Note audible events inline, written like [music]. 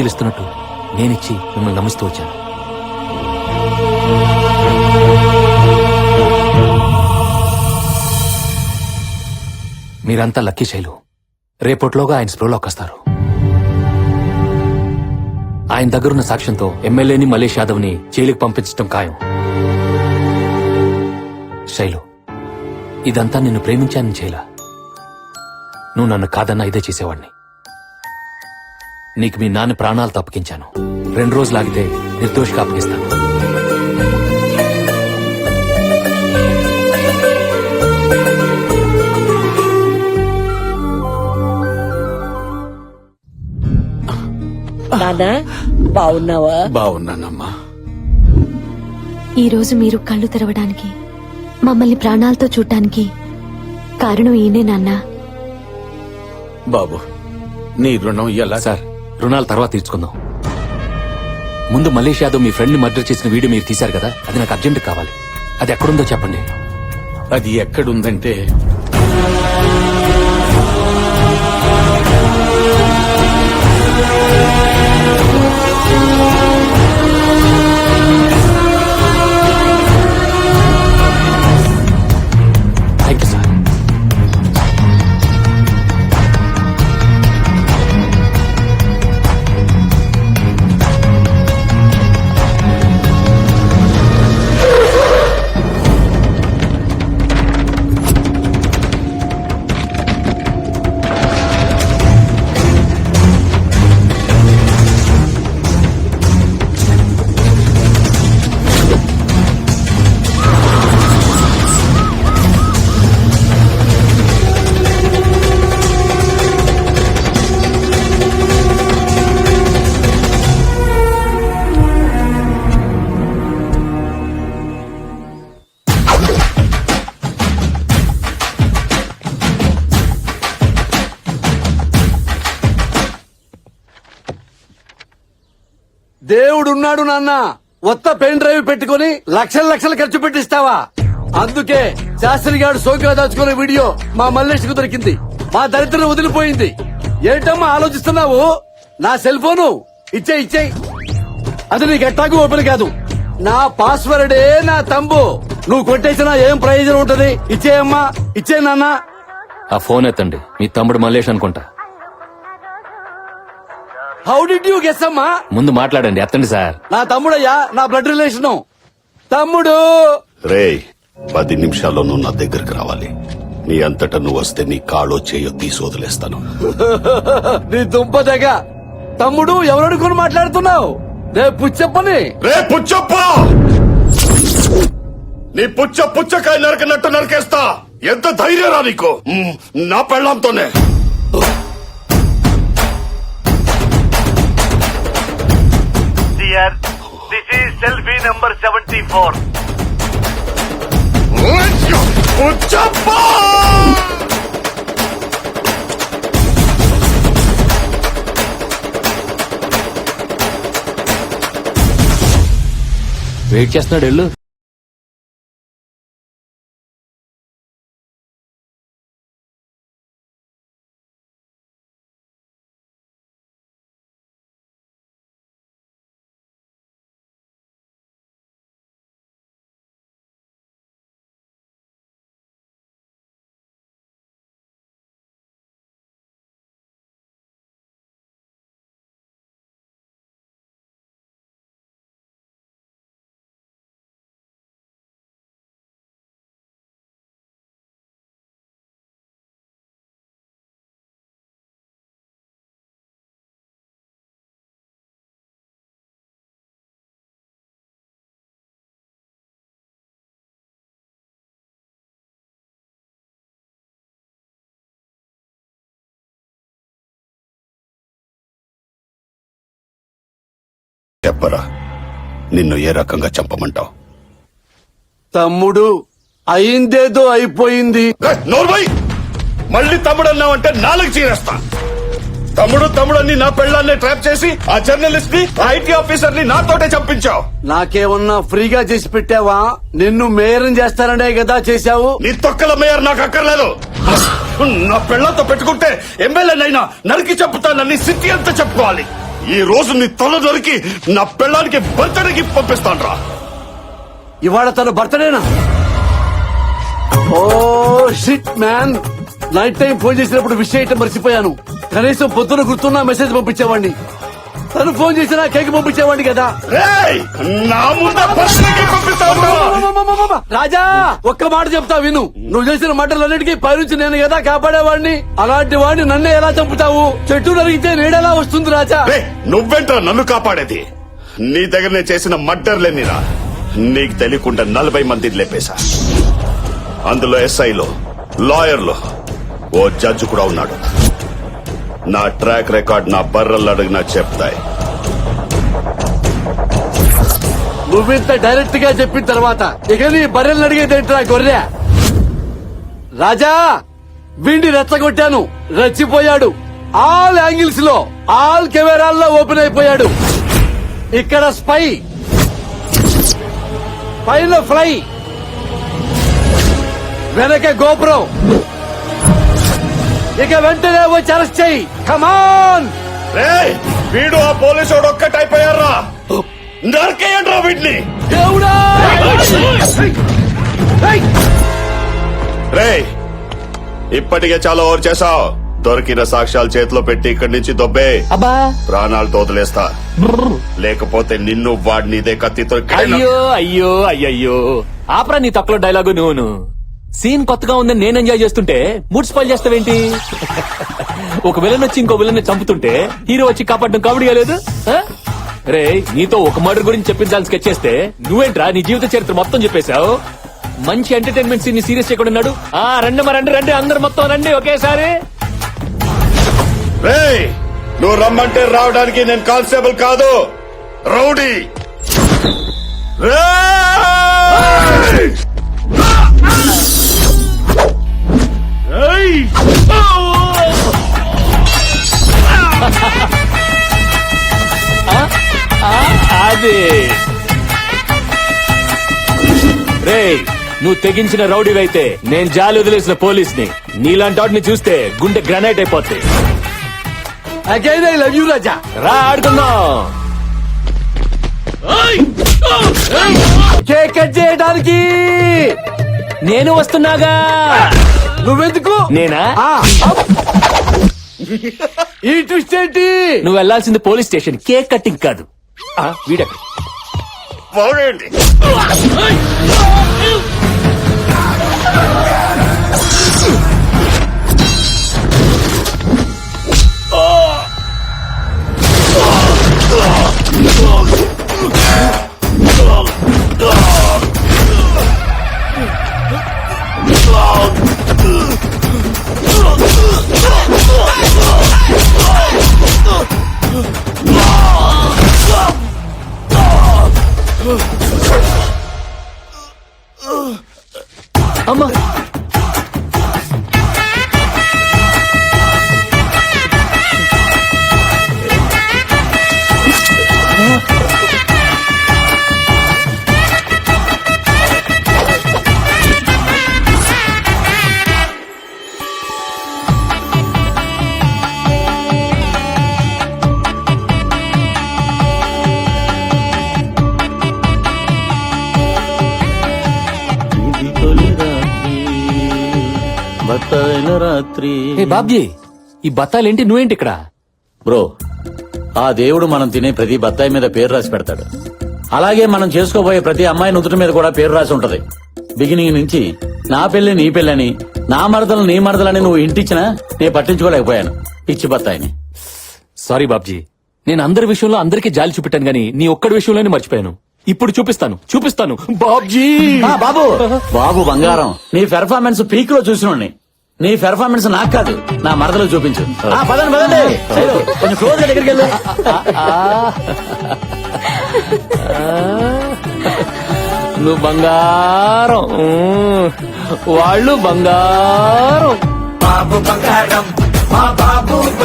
పూజలు ఇస్తున్నట్టు నేనిచ్చి మిమ్మల్ని నమిస్తూ వచ్చాను. మీరంతా లక్కీ శైలు. రేపట్లోగా ఆయన స్ప్రోలోకి వస్తారు ఆయన దగ్గరున్న సాక్ష్యంతో ఎమ్మెల్యేని మలేష్ యాదవ్ని జైలుకి పంపించడం ఖాయం. శైలు ఇదంతా నిన్ను ప్రేమించానని చేయలా. నువ్వు నన్ను కాదన్నా ఇదే చేసేవాడిని. నీకు మీ నాన్న ప్రాణాలు తప్పకించాను రెండు రోజులు ఆగితే నిర్దోషిగా అప్పగిస్తాను. నానా బాగున్నావా? బాగున్నానమ్మా. ఈ రోజు మీరు కళ్ళు తెరవడానికి మమ్మల్ని ప్రాణాలతో చూడటానికి కారణం ఈయనే నాన్న. బాబు నీ రుణం ఎలా? సార్ రుణాలు తర్వాత తీర్చుకుందాం. ముందు మలేష్ యాదవ్ మీ ఫ్రెండ్ని మర్డర్ చేసిన వీడియో మీరు తీశారు కదా? అది నాకు అర్జెంట్ కావాలి. అది ఎక్కడుందో చెప్పండి. అది ఎక్కడుందంటే దేవుడున్నాడు నాన్న. కొత్త పెన్ డ్రైవ్ పెట్టుకుని లక్షల లక్షలు ఖర్చు పెట్టిస్తావా? అందుకే శాస్త్రి గారు సోకిగా దాచుకునే వీడియో మా మల్లేష్కు దొరికింది. మా దరిద్రం వదిలిపోయింది. ఏంటమ్మా ఆలోచిస్తున్నావు? నా సెల్ ఫోను ఇచ్చే ఇచ్చే. అది నీకు ఎట్టాకు ఓపెన్ కాదు. నా పాస్వర్డే నా తంబు. నువ్వు కొట్టేసినా ఏం ప్రయోజనం ఉంటది? ఇచ్చేయమ్మా ఇచ్చే నాన్న. ఆ ఫోన్ ఎత్తండి. మీ తమ్ముడు మల్లేష్ అనుకుంటా. హౌ డిడ్ యూ గెస్ అమ్మా? ముందు మాట్లాడండి ఎత్తండి సార్. నా తమ్ముడయ్యా నా బ్లడ్ రిలేషను తమ్ముడు! రేయ్ పది నిమిషాల్లో నువ్వు నా దగ్గరికి రావాలి. నీ అంతటా నువ్వు వస్తే నీ కాళ్ళో చేయో తీసి వదిలేస్తాను. [laughs] నీ దుంప తెగ. తమ్ముడు ఎవరనుకుని మాట్లాడుతున్నావు? రేపు చెప్పని రే పుచ్చప్ప! నీ పుచ్చ పుచ్చకాయ నరకనట్టు నరికేస్తా. ఎంత ధైర్యరా నీకు? మ్, నా పెళ్ళంతోనే. This is selfie number 74. Puchappa wait చేస్తున్నాడు వెళ్ళు చెప్పరా? నిన్ను ఏ రకంగా చంపమంటావు? తమ్ముడు అయిందేదో అయిపోయింది. మళ్ళీ తమ్ముడు అన్నావంటే నాలుగు చీరేస్తా. తమ్ముడు తమ్ముడని నా పెళ్ళాన్ని ట్రాప్ చేసి ఆ జర్నలిస్ట్ని ఐటీ ఆఫీసర్ని నాతోటే చంపించావు. నాకేమన్నా ఫ్రీగా చేసి పెట్టావా? నిన్ను మేరం చేస్తారనే కదా చేశావు. నీ తొక్కల మేయర్ నాకు అక్కర్లేదు. నా పెళ్ళంతో పెట్టుకుంటే ఎమ్మెల్యేనైనా నరికి చెప్పుతానని సిద్ధి అంతా చెప్పుకోవాలి. ఈ రోజు నీ తల దొరికి నా పెళ్ళానికి బర్త్డేకి పంపిస్తాను రా ఇవాళ తన బర్త్డేనా? ఓ shit man night time phone చేసినప్పుడు విష్ చేయటం మర్చిపోయాను. కనీసం పొద్దున గుర్తున్నా మెసేజ్ పంపించేవాడిని. తను ఫోన్ చేసినా కేక్ పంపించేవాడిని కదా! రాజా ఒక్క మాట చెప్తా విను. నువ్వు చేసిన మాటలన్నిటికీ పైనుంచి నేను కదా కాపాడేవాడిని? అలాంటి వాడిని నన్నే ఎలా చంపుతావు? చెట్టు నరిగితే నీడెలా వస్తుంది రాజా? నువ్వెంట్రా నన్ను కాపాడేది? నీ దగ్గర నేను చేసిన మర్డర్లేనిరా నీకు తెలియకుండా నలభై మంది లేపేశా. అందులో ఎస్ఐలో లాయర్లు ఓ జడ్జి కూడా ఉన్నాడు. నా ట్రాక్ రికార్డ్ నా బర్రలు అడిగినా చెప్తాయి. నువ్వింత డైరెక్ట్గా చెప్పిన తర్వాత ఇక నీ బర్రెలు అడిగేదేంట్రా గొర్రె? రాజా విండి రెచ్చగొట్టాను. రెచ్చిపోయాడు. ఆల్ యాంగిల్స్లో ఆల్ కెమెరాల్లో ఓపెన్ అయిపోయాడు. ఇక్కడ స్పై పైన ఫ్లై వెనక గోపురం. ఇక వెంటనే వచ్చి అరెస్ట్ చెయ్యి కమాన్ రేయ్, వీడు ఆ పోలీసు ఒక్కటైపోయారా నరకేయండ్రా వీడిని. దేవుడా! రేయ్ ఇప్పటికే చాలా ఓవర్ చేసావు దొరికిన సాక్ష్యాలు చేతిలో పెట్టి ఇక్కడి నుంచి దొబ్బే. అబ్బా! ప్రాణాలతో వదిలేస్తా. లేకపోతే నిన్ను వాడిని ఇదే కత్తితో అయ్యో అయ్యో అయ్యయ్యో. ఆపరా నీ తక్కువ డైలాగు నువ్వును సీన్ కొత్తగా ఉందని నేను ఎంజాయ్ చేస్తుంటే మూడ్ స్పాయిల్ చేస్తావేంటి? ఒక విలన్ వచ్చి ఇంకో విలన్ చంపుతుంటే హీరో వచ్చి కాపాడడం కామెడీగా లేదు? రే నీతో ఒక మర్డర్ గురించి చెప్పించాలని స్కెచ్ చేస్తే నువ్వేంట్రా నీ జీవిత చరిత్ర మొత్తం చెప్పేశావు? మంచి ఎంటర్టైన్మెంట్ సీన్ సీరియస్ చేయకుండా ఉన్నాడు. ఆ రండి రండి రండి అందరు మొత్తం రండి ఒకేసారి. రేయ్ నువ్వు రమ్మంటే రావడానికి నేను కానిస్టేబుల్ కాదు. రౌడీ. రే అది. రే నువ్వు తెగించిన రౌడీవైతే నేను జాలి వదిలేసిన పోలీస్ని. నీలాంటి వాటిని చూస్తే గుండె గ్రానైట్ అయిపోతుంది again I love you Raja రా ఆడుకుందాం. కేక్ కట్ చేయడానికి. నేను వస్తున్నాగా. నువ్వెందుకు? నేనా. [laughs] ఈ ట్విస్ట్ ఏంటి? నువ్వు వెళ్ళాల్సింది పోలీస్ స్టేషన్. కేక్ కట్టింగ్ కాదు. ఆ, వీడెక్కడ? పోనీయండి. రాత్రి. ఏ బాబ్జీ ఈ బత్తాలేంటి నువ్వేంటి ఇక్కడ? బ్రో ఆ దేవుడు మనం తినే ప్రతి బత్తాయి మీద పేరు రాసి పెడతాడు. అలాగే మనం చేసుకోబోయే ప్రతి అమ్మాయి నుదుటి మీద కూడా పేరు రాసి ఉంటది. బిగినింగ్ నుంచి నా పెళ్ళి నీ పెళ్ళని నా మరదలు నీ మరదలని నువ్వు ఇంటిచ్చినా నేను పట్టించుకోలేకపోయాను పిచ్చి బత్తాయిని. సారీ బాబ్జీ నేను అందరి విషయంలో అందరికీ జాలి చూపెట్టాను గానీ నీ ఒక్కడి విషయంలోనే మర్చిపోయాను. ఇప్పుడు చూపిస్తాను చూపిస్తాను. బాబ్జీ! బాబు! బాబు బంగారం. నీ పెర్ఫార్మెన్స్ పీక్లో చూసినోడిని. నీ పెర్ఫార్మెన్స్ నాకు కాదు నా మరదలు చూపించు. ఆ, పదండి పదండి. కొంచెం క్లోజ్గా దగ్గరికి వెళ్ళు. నువ్వు బంగారం. ఊ, వాళ్ళు బంగారం. బాబు బంగారం మా బాబు